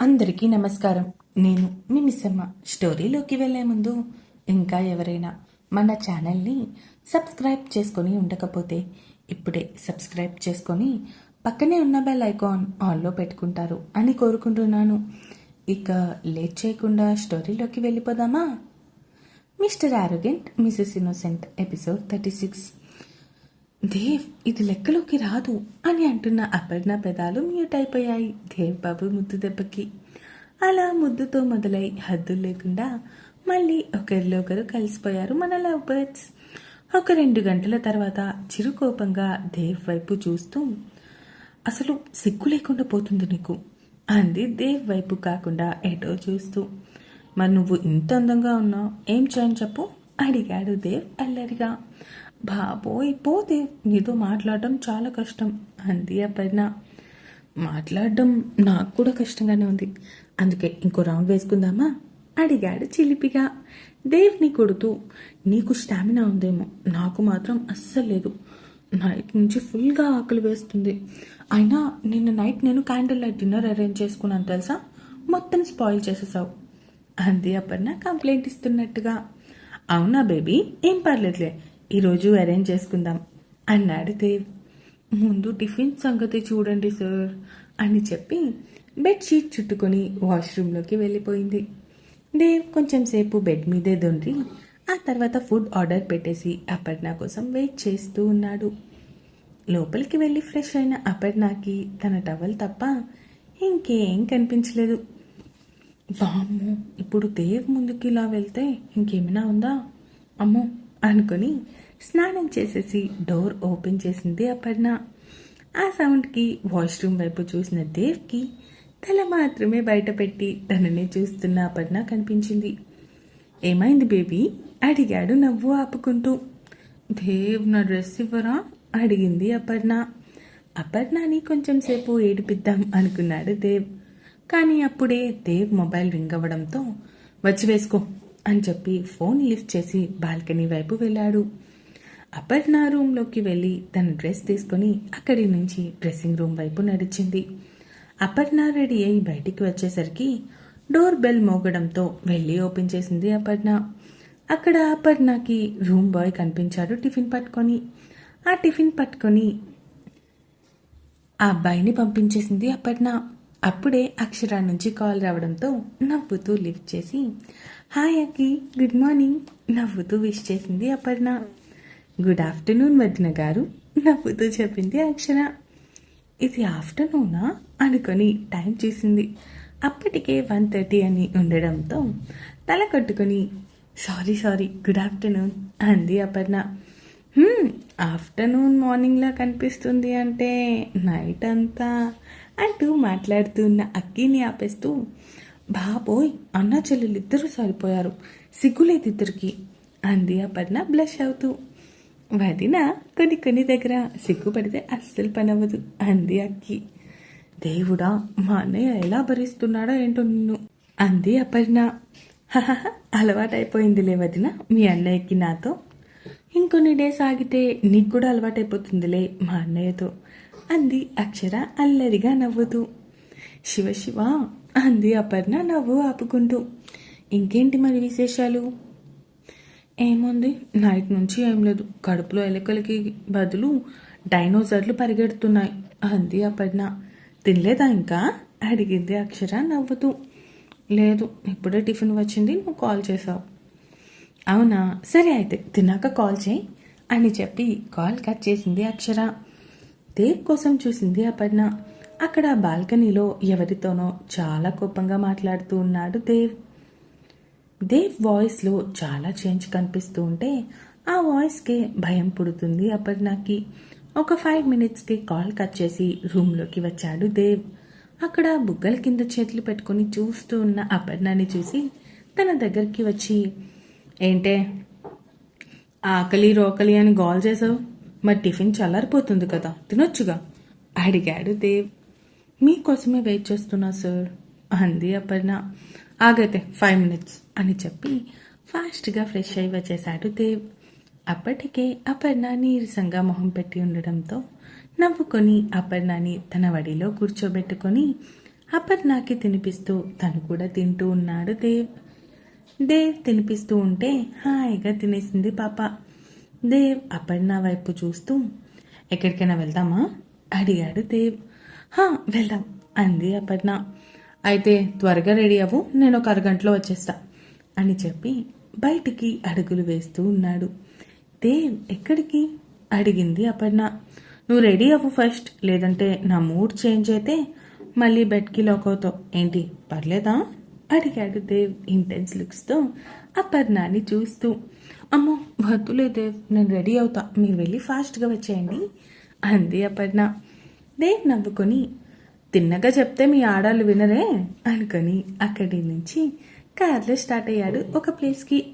అందరికీ నమస్కారం. నేను మీ మిస్సమ్మ. స్టోరీలోకి వెళ్ళే ముందు ఇంకా ఎవరైనా మన ఛానల్ని సబ్స్క్రైబ్ చేసుకొని ఉండకపోతే ఇప్పుడే సబ్స్క్రైబ్ చేసుకొని పక్కనే ఉన్న బెల్ ఐకాన్ ఆన్లో పెట్టుకుంటారు అని కోరుకుంటున్నాను. ఇక లేట్ చేయకుండా స్టోరీలోకి వెళ్ళిపోదామా? Mister arrogant Mrs innocent episode thirty six. Dev ఇది లెక్కలోకి రాదు అని అంటున్న అపర్ణ పెదాలు మ్యూట్ అయిపోయాయి. దేవ్ బాబు ముద్దు దెబ్బకి. అలా ముద్దుతో మొదలై హద్దులు లేకుండా మళ్ళీ ఒకరిలో ఒకరు కలిసిపోయారు మన లవ్ బర్డ్స్. ఒక రెండు గంటల తర్వాత చిరుకోపంగా దేవ్ వైపు చూస్తూ అసలు సిగ్గు లేకుండా పోతుంది నీకు? అంది దేవ్ వైపు కాకుండా ఎటో చూస్తూ. మరి నువ్వు ఇంత అందంగా ఉన్నావు ఏం చేయని చెప్పు? అడిగాడు దేవ్ అల్లరిగా. బాబోయ్ పోతే నీతో మాట్లాడటం చాలా కష్టం. అంది అపర్ణ. మాట్లాడడం నాకు కూడా కష్టంగానే ఉంది. అందుకే ఇంకో రౌండ్ వేసుకుందామా? అడిగాడు చిలిపిగా. దేవ్ని కొడుతూ నీకు స్టామినా ఉందేమో. నాకు మాత్రం అస్సలు లేదు. నైట్ నుంచి ఫుల్గా ఆకలి వేస్తుంది. అయినా నిన్న నైట్ నేను క్యాండిల్ లైట్ డిన్నర్ అరేంజ్ చేసుకున్నాను తెలుసా? మొత్తం స్పాయిల్ చేసేసావు. అంది అపర్ణ కంప్లైంట్ ఇస్తున్నట్టుగా. అవునా బేబీ? ఏం పర్లేదులే. ఈరోజు అరేంజ్ చేసుకుందాం అన్నాడు దేవ్ ముందు టిఫిన్ సంగతి చూడండి సార్ అని చెప్పి బెడ్షీట్ చుట్టుకొని వాష్రూమ్లోకి వెళ్ళిపోయింది. దేవ్ కొంచెం సేపు బెడ్ మీదే దొండ్రి ఆ తర్వాత ఫుడ్ ఆర్డర్ పెట్టేసి అపర్ణ కోసం వెయిట్ చేస్తూ ఉన్నాడు. లోపలికి వెళ్ళి ఫ్రెష్ అయిన అపర్ణకి తన టవల్ తప్ప ఇంకేం కనిపించలేదు. బామ్మో ఇప్పుడు దేవ్ ముందుకి ఇలా వెళ్తే ఇంకేమైనా ఉందా? అమ్మో అనుకొని స్నానం చేసేసి డోర్ ఓపెన్ చేసింది అపర్ణ. ఆ సౌండ్కి వాష్రూమ్ వైపు చూసిన దేవ్కి తల మాత్రమే బయట పెట్టి తనని చూస్తున్న అపర్ణ కనిపించింది. ఏమైంది బేబీ? అడిగాడు నవ్వు ఆపుకుంటూ. దేవ్ నా డ్రెస్ ఇవ్వరా? అడిగింది అపర్ణ. అపర్ణని కొంచెం సేపు ఏడిపిద్దాం అనుకున్నాడు దేవ్. కానీ అప్పుడే దేవ్ మొబైల్ రింగ్ అవ్వడంతో వచ్చి వేసుకో అని చెప్పి ఫోన్ లిఫ్ట్ చేసి బాల్కనీ వైపు వెళ్ళాడు. అపర్ణ రూమ్లోకి వెళ్ళి తన డ్రెస్ తీసుకొని అక్కడి నుంచి డ్రెస్సింగ్ రూమ్ వైపు నడిచింది. అపర్ణ రెడీ అయి బయటికి వచ్చేసరికి డోర్ బెల్ మోగడంతో వెళ్ళి ఓపెన్ చేసింది అపర్ణ. అక్కడ అపర్ణకి రూమ్ బాయ్ కనిపించాడు టిఫిన్ పట్టుకొని. ఆ టిఫిన్ పట్టుకొని ఆ అబ్బాయిని పంపించేసింది అపర్ణ. అప్పుడే అక్షర నుంచి కాల్ రావడంతో నవ్వుతూ లిఫ్ట్ చేసి హాయ్ అక్కి గుడ్ మార్నింగ్ నవ్వుతూ విష్ చేసింది అపర్ణ. గుడ్ ఆఫ్టర్నూన్ వదిన గారు నవ్వుతూ చెప్పింది అక్షర. ఇది ఆఫ్టర్నూనా? అనుకొని టైం చూసింది. అప్పటికే వన్ థర్టీ అని ఉండడంతో తల కట్టుకొని సారీ సారీ గుడ్ ఆఫ్టర్నూన్ అంది అపర్ణ. ఆఫ్టర్నూన్ మార్నింగ్లా కనిపిస్తుంది అంటే నైట్ అంతా అంటూ మాట్లాడుతున్న అక్కిని ఆపేస్తూ బాబోయ్ అన్న చెల్లెలు ఇద్దరు సరిపోయారు. సిగ్గులేదు ఇద్దరికి అంది అపర్ణ బ్లష్ అవుతూ. వదిన కొన్ని కొన్ని దగ్గర సిగ్గుపడితే అస్సలు పనవ్వదు అంది అక్కి దేవుడా మా అన్నయ్య ఎలా భరిస్తున్నాడో ఏంటో నిన్ను? అంది అపర్ణ అలవాటైపోయిందిలే వదిన మీ అన్నయ్యకి నాతో. ఇంకొన్ని డేస్ ఆగితే నీకు కూడా అలవాటైపోతుందిలే మా అన్నయ్యతో. అంది అక్షర అల్లరిగా నవ్వుతూ. శివ శివ అంది అపర్ణ నవ్వు ఆపుకుంటూ. ఇంకేంటి మరి విశేషాలు? ఏముంది? నైట్ నుంచి ఏం లేదు. కడుపులో ఎలుకలకి బదులు డైనోసార్లు పరిగెడుతున్నాయి అంది అపర్ణ. తినలేదా ఇంకా? అడిగింది అక్షర నవ్వుతూ. లేదు ఇప్పుడే టిఫిన్ వచ్చింది నువ్వు కాల్ చేసావు అవునా? సరే అయితే తిన్నాక కాల్ చేయి అని చెప్పి కాల్ కట్ చేసింది అక్షర. దేవ్ కోసం చూసింది అపర్ణ? అక్కడ బాల్కనీలో ఎవరితోనో చాలా కోపంగా మాట్లాడుతూ ఉన్నాడు దేవ్. దేవ్ వాయిస్లో చాలా చేంజ్ కనిపిస్తూ ఉంటే ఆ వాయిస్కే భయం పుడుతుంది అపర్ణకి. ఒక ఫైవ్ మినిట్స్కి కాల్ కట్ చేసి రూమ్లోకి వచ్చాడు దేవ్. అక్కడ బుగ్గల కింద చేతులు పెట్టుకొని చూస్తూ ఉన్న అపర్ణని చూసి తన దగ్గరికి వచ్చి ఏంటే? ఆకలి రోకలి అని గోల్ చేసావు? మరి టిఫిన్ చల్లారిపోతుంది కదా తినొచ్చుగా. అడిగాడు దేవ్. మీకోసమే వెయిట్ చేస్తున్నా సార్ అంది అపర్ణ. ఆగైతే ఫైవ్ మినిట్స్ అని చెప్పి ఫాస్ట్గా ఫ్రెష్ అయి వచ్చేశాడు దేవ్. అప్పటికే అపర్ణ నీరసంగా మొహం పెట్టి ఉండడంతో నవ్వుకొని అపర్ణని తన వడిలో కూర్చోబెట్టుకొని అపర్ణకి తినిపిస్తూ తను కూడా తింటూ ఉన్నాడు దేవ్. దేవ్ తినిపిస్తూ ఉంటే హాయిగా తినేసింది పాప. దేవ్ అపర్ణ వైపు చూస్తూ ఎక్కడికైనా వెళ్దామా? అడిగాడు దేవ్. హా వెళ్దాం అంది అపర్ణ. అయితే త్వరగా రెడీ అవ్వు నేను ఒక అరగంటలో వచ్చేస్తా అని చెప్పి బయటికి అడుగులు వేస్తూ ఉన్నాడు. దేవ్ ఎక్కడికి? అడిగింది అపర్ణ. నువ్వు రెడీ అవ్వు ఫస్ట్ లేదంటే నా మూడ్ చేంజ్ అయితే మళ్ళీ బెడ్కి లాక్ ఏంటి పర్లేదా? అడిగాడు దేవ్ ఇంటెన్స్ లుక్స్తో. అపర్ణాని చూస్తూ అమ్మో వద్దులే దేవ్ నేను రెడీ అవుతా. మీరు వెళ్ళి ఫాస్ట్గా వచ్చేయండి. అంది అపర్ణ. దేవ్ నవ్వుకొని తిన్నగా చెప్తే మీ ఆడాలు వినరే? అనుకొని అక్కడి నుంచి కార్లో స్టార్ట్ అయ్యాడు ఒక ప్లేస్కి.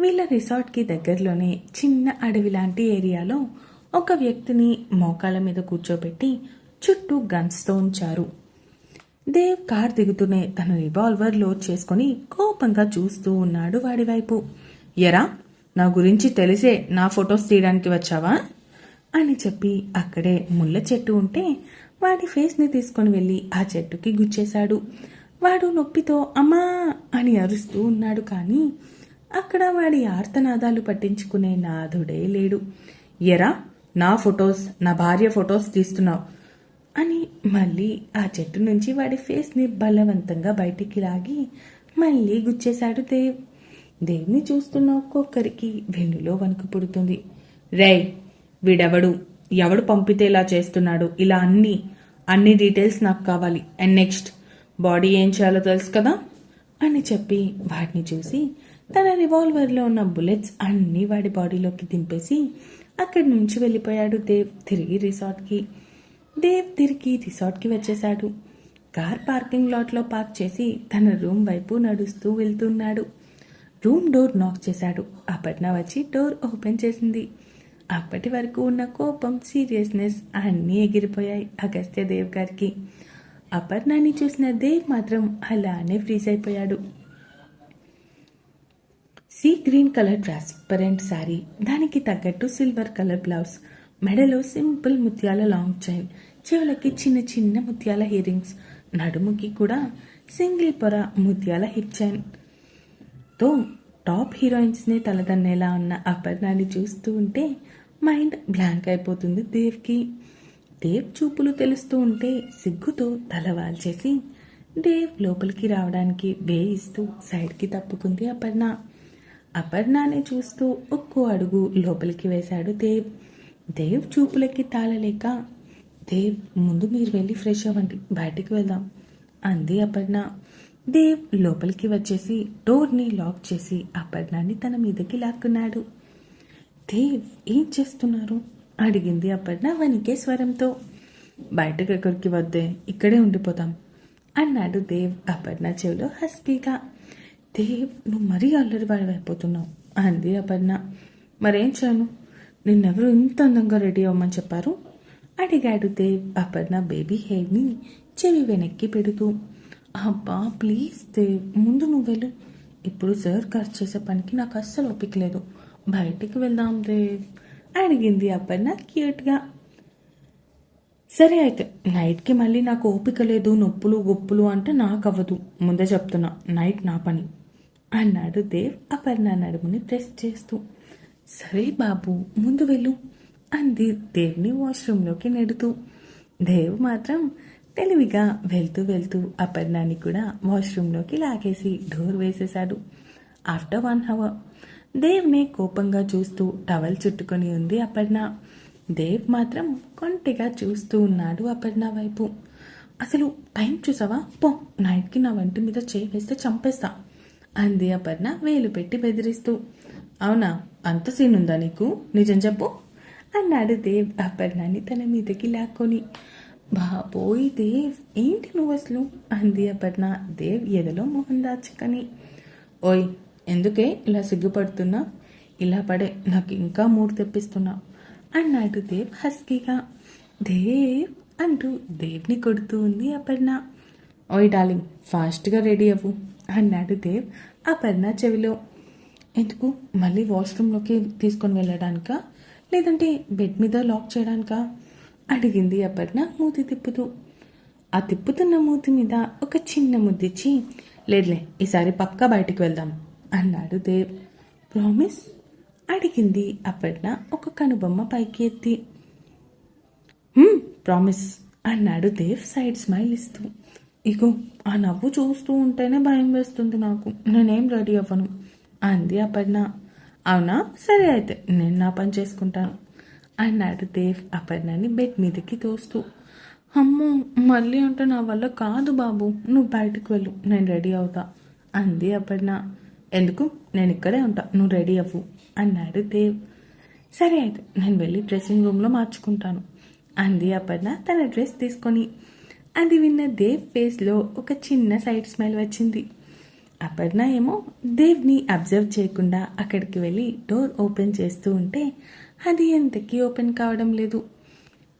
వీళ్ళ రిసార్ట్కి దగ్గరలోనే చిన్న అడవి లాంటి ఏరియాలో ఒక వ్యక్తిని మోకాల మీద కూర్చోబెట్టి చుట్టూ గన్స్తో ఉంచారు. దేవ్ కార్ దిగుతూనే తన రివాల్వర్ లోడ్ చేసుకుని కోపంగా చూస్తూ ఉన్నాడు వాడి వైపు. ఎరా నా గురించి తెలిసే నా ఫొటోస్ తీయడానికి వచ్చావా? అని చెప్పి అక్కడే ముళ్ళ చెట్టు ఉంటే వాడి ఫేస్ని తీసుకొని వెళ్ళి ఆ చెట్టుకి గుచ్చేశాడు. వాడు నొప్పితో అమ్మా అని అరుస్తూ ఉన్నాడు కానీ అక్కడ వాడి ఆర్తనాదాలు పట్టించుకునే నాథుడే లేడు. ఎరా నా ఫొటోస్ నా భార్య ఫొటోస్ తీస్తున్నావు. అని మళ్ళీ ఆ చెట్టు నుంచి వాడి ఫేస్ని బలవంతంగా బయటికి లాగి మళ్ళీ గుచ్చేశాడు దేవ్. దేవ్ని చూస్తున్న ఒక్కొక్కరికి వెన్నులో వణుకు పుడుతుంది. రే వీడెవడు? ఎవడు పంపితే ఇలా చేస్తున్నాడు? ఇలా అన్ని అన్ని డీటెయిల్స్ నాకు కావాలి. అండ్ నెక్స్ట్ బాడీ ఏం చేయాలో తెలుసు కదా? అని చెప్పి వాడిని చూసి తన రివాల్వర్లో ఉన్న బుల్లెట్స్ అన్నీ వాడి బాడీలోకి దింపేసి అక్కడి నుంచి వెళ్ళిపోయాడు దేవ్. తిరిగి రిసార్ట్కి దేవ్ తిరిగి రిసార్ట్కి వచ్చేశాడు. కార్ పార్కింగ్ లాట్లో పార్క్ చేసి తన రూమ్ వైపు నడుస్తూ వెళ్తున్నాడు. రూమ్ డోర్ నాక్ చేశాడు. అపర్ణ వచ్చి డోర్ ఓపెన్ చేసింది. అప్పటి వరకు ఉన్న కోపం సీరియస్నెస్ అన్నీ ఎగిరిపోయాయి అగస్త్య దేవ్ గారికి. అపర్ణని చూసిన దేవ్ మాత్రం అలానే ఫ్రీజ్ అయిపోయాడు. Sea green colour transparent sari దానికి తగ్గట్టు సిల్వర్ కలర్ బ్లౌజ్ మెడలో సింపుల్ ముత్యాల లాంగ్ చైన్ చెవులకి చిన్న చిన్న ముత్యాల ఇయరింగ్స్ నడుముకి కూడా సింగిల్ పొర ముత్యాల హిప్ చైన్తో టాప్ హీరోయిన్స్ని తలదన్నేలా ఉన్న అపర్ణాన్ని చూస్తూ ఉంటే మైండ్ బ్లాంక్ అయిపోతుంది దేవ్కి. దేవ్ చూపులు తెలుస్తూ ఉంటే సిగ్గుతో తల వాల్చేసి దేవ్ లోపలికి రావడానికి వేయిస్తూ సైడ్కి తప్పుకుంది అపర్ణ. అపర్ణాన్ని చూస్తూ ఒక్కో అడుగు లోపలికి వేశాడు దేవ్. దేవ్ చూపులకి తాళలేక దేవ్ ముందు మీరు వెళ్ళి ఫ్రెష్ అవ్వండి బయటికి వెళ్దాం. అంది అపర్ణ. దేవ్ లోపలికి వచ్చేసి డోర్ని లాక్ చేసి అపర్ణాన్ని తన మీదకి లాక్కున్నాడు. దేవ్ ఏం చేస్తున్నారు? అడిగింది అపర్ణ వణికే స్వరంతో బయటకు ఎక్కడికి వద్దే ఇక్కడే ఉండిపోతాం అన్నాడు దేవ్ అపర్ణ చెవిలో హస్కీగా దేవ్ నువ్వు మరీ అల్లరి వాడవైపోతున్నావు అంది అపర్ణ. మరేం చేయను? నిన్నెవరు ఇంత అందంగా రెడీ అవ్వమని చెప్పారు? అడిగాడు దేవ్. అపర్ణ బేబీ హెయిర్ని చెవి వెనక్కి పెడుతూ. అబ్బా ప్లీజ్ దేవ్ ముందు నువ్వెళ్ళు ఇప్పుడు సార్ ఖర్చు చేసే పనికి నాకు అస్సలు ఓపిక లేదు. బయటికి వెళ్దాం దేవ్ అడిగింది అపర్ణ క్యూట్గా. సరే అయితే నైట్కి మళ్ళీ నాకు ఓపిక లేదు నొప్పులు గొప్పులు అంటే నాకు అవ్వదు ముందే చెప్తున్నా నైట్ నా పని అన్నాడు దేవ్ అపర్ణ నడుముని ప్రెస్ చేస్తూ. సరే బాబు ముందు వెళ్ళు. అంది దేవ్ని వాష్రూమ్లోకి నెడుతూ. దేవ్ మాత్రం తెలివిగా వెళ్తూ వెళ్తూ అపర్ణాన్ని కూడా వాష్రూమ్లోకి లాగేసి డోర్ వేసేశాడు. ఆఫ్టర్ వన్ అవర్ దేవ్నే కోపంగా చూస్తూ టవల్ చుట్టుకొని ఉంది అపర్ణ. దేవ్ మాత్రం కొంటిగా చూస్తూ ఉన్నాడు అపర్ణ వైపు. అసలు టైం చూసావా? పో నైట్కి నా వంటి మీద చేయి వేస్తే చంపేస్తా అంది అపర్ణ వేలు పెట్టి బెదిరిస్తూ. అవునా? అంత సీన్ ఉందా నీకు? నిజం చెప్పు. అన్నాడు దేవ్. అపర్ణాని తన మీదకి లాక్కొని బాబోయ్ దేవ్ ఏంటి నువ్వు అసలు? అంది అపర్ణ దేవ్ ఎదలో మొహం దాచుకొని ఓయ్ ఎందుకే ఇలా సిగ్గుపడుతున్నా? ఇలా పడే నాకు ఇంకా మూడు తెప్పిస్తున్నా. అన్నాడు దేవ్ హస్కీగా. దేవ్? అంటూ దేవ్ని కొడుతూ ఉంది అపర్ణ ఓయ్ డార్లింగ్ ఫాస్ట్గా రెడీ అవ్వు అన్నాడు దేవ్ అపర్ణ చెవిలో. ఎందుకు? మళ్ళీ వాష్రూమ్లోకి తీసుకొని వెళ్ళడానికా? లేదంటే బెడ్ మీద లాక్ చేయడానిక? అడిగింది అపర్ణ మూతి తిప్పుతూ. ఆ తిప్పుతున్న మూతి మీద ఒక చిన్న ముద్దిచ్చి లేదులే ఈసారి పక్కా బయటికి వెళ్దాం అన్నాడు దేవ్. ప్రామిస్? అడిగింది అపర్ణ ఒక కనుబొమ్మ పైకి ఎత్తి. ప్రామిస్ అన్నాడు దేవ్ సైడ్ స్మైల్ ఇస్తూ. ఇగో ఆ నవ్వు చూస్తూ ఉంటేనే భయం వేస్తుంది నాకు. నేనేం రెడీ అవ్వను అంది అపర్ణ. అవునా? సరే అయితే నేను నా పని చేసుకుంటాను. అన్నాడు దేవ్ అపర్ణని బెడ్ మీదకి తోస్తూ అమ్మో మళ్ళీ అంటే నా వల్ల కాదు బాబు నువ్వు బయటకు వెళ్ళు నేను రెడీ అవుతా అంది అపర్ణ ఎందుకు? నేను ఇక్కడే ఉంటా నువ్వు రెడీ అవ్వు అన్నాడు దేవ్ సరే అయితే నేను వెళ్ళి డ్రెస్సింగ్ రూమ్లో మార్చుకుంటాను అంది అపర్ణ తన డ్రెస్ తీసుకొని. అది విన్న దేవ్ ఫేస్లో ఒక చిన్న సైడ్ స్మైల్ వచ్చింది. అపర్ణ ఏమో దేవ్ని అబ్జర్వ్ చేయకుండా అక్కడికి వెళ్ళి డోర్ ఓపెన్ చేస్తూ ఉంటే అది ఎంతకీ ఓపెన్ కావడం లేదు.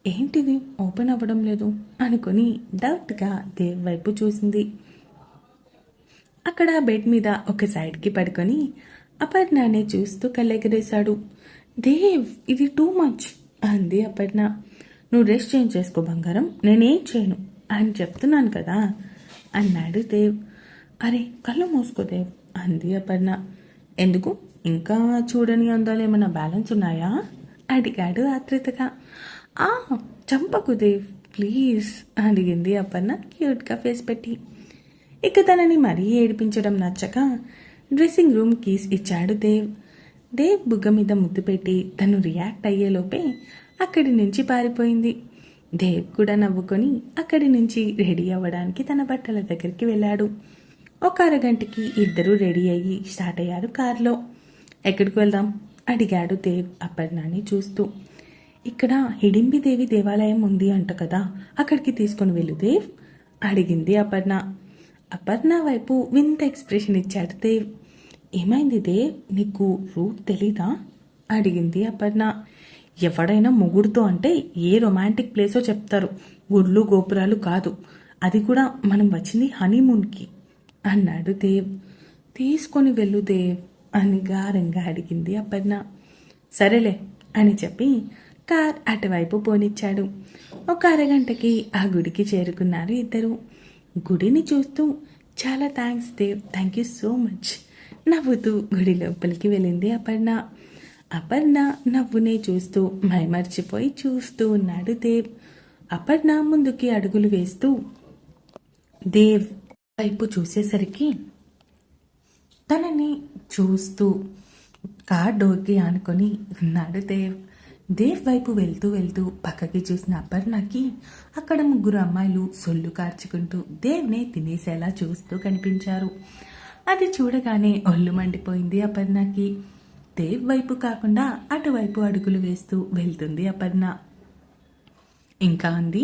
ఏంటిది? ఓపెన్ అవ్వడం లేదు అనుకుని డౌట్గా దేవ్ వైపు చూసింది. అక్కడ బెడ్ మీద ఒక సైడ్కి పడుకొని అపర్ణనే చూస్తూ కళ్ళెగరేశాడు. దేవ్ ఇది టూ మచ్ అంది అపర్ణ. నువ్వు రెస్ట్ చేంజ్ చేసుకో బంగారం నేనేం చేయను అని చెప్తున్నాను కదా అన్నాడు దేవ్. అరే కళ్ళు మూసుకోదే అంది అపర్ణ. ఎందుకు? ఇంకా చూడని అందాలు ఏమైనా బ్యాలెన్స్ ఉన్నాయా? అడిగాడు ఆత్రుతగా. ఆ చంపకు దేవ్ ప్లీజ్ అడిగింది అపర్ణ క్యూట్గా ఫేస్ పెట్టి. ఇక తనని మరీ ఏడిపించడం నచ్చక డ్రెస్సింగ్ రూమ్ కీస్ ఇచ్చాడు దేవ్. దేవ్ బుగ్గ మీద ముద్దు పెట్టి తను రియాక్ట్ అయ్యేలోపే అక్కడి నుంచి పారిపోయింది. దేవ్ కూడా నవ్వుకొని అక్కడి నుంచి రెడీ అవ్వడానికి తన బట్టల దగ్గరికి వెళ్ళాడు. ఒక అరగంటకి ఇద్దరూ రెడీ అయ్యి స్టార్ట్ అయ్యారు కారులో. ఎక్కడికి వెళ్దాం? అడిగాడు దేవ్ అపర్ణని చూస్తూ. ఇక్కడ హిడింబిదేవి దేవాలయం ఉంది అంట కదా అక్కడికి తీసుకొని వెళ్ళు దేవ్ అడిగింది అపర్ణ. అపర్ణ వైపు వింత ఎక్స్ప్రెషన్ ఇచ్చాడు దేవ్. ఏమైంది దేవ్ నీకు రూట్ తెలీదా? అడిగింది అపర్ణ. ఎవడైనా మొగుడుతో అంటే ఏ రొమాంటిక్ ప్లేసో చెప్తారు? గుళ్ళు గోపురాలు కాదు. అది కూడా మనం వచ్చింది హనీమూన్కి అన్నాడు దేవ్. తీసుకొని వెళ్ళు దేవ్ అని గారంగా అడిగింది అపర్ణ. సరేలే అని చెప్పి కార్ అటువైపు పోనిచ్చాడు. ఒక అరగంటకి ఆ గుడికి చేరుకున్నారు ఇద్దరు. గుడిని చూస్తూ చాలా thanks Dev thank you so much నవ్వుతూ గుడి లోపలికి వెళ్ళింది అపర్ణ. అపర్ణ నవ్వునే చూస్తూ మైమర్చిపోయి చూస్తూ ఉన్నాడు దేవ్. అపర్ణ ముందుకి అడుగులు వేస్తూ దేవ్ వైపు చూసేసరికి తనని చూస్తూ కార్ డోర్కి ఆనుకొని ఉన్నాడు దేవ్. దేవ్ వైపు వెళ్తూ వెళ్తూ పక్కకి చూసిన అపర్ణకి అక్కడ ముగ్గురు అమ్మాయిలు సొల్లు కార్చుకుంటూ దేవ్నే తినేసేలా చూస్తూ కనిపించారు. అది చూడగానే ఒళ్ళు మండిపోయింది అపర్ణకి. దేవ్ వైపు కాకుండా అటువైపు అడుగులు వేస్తూ వెళ్తుంది అపర్ణ. ఇంకా అంది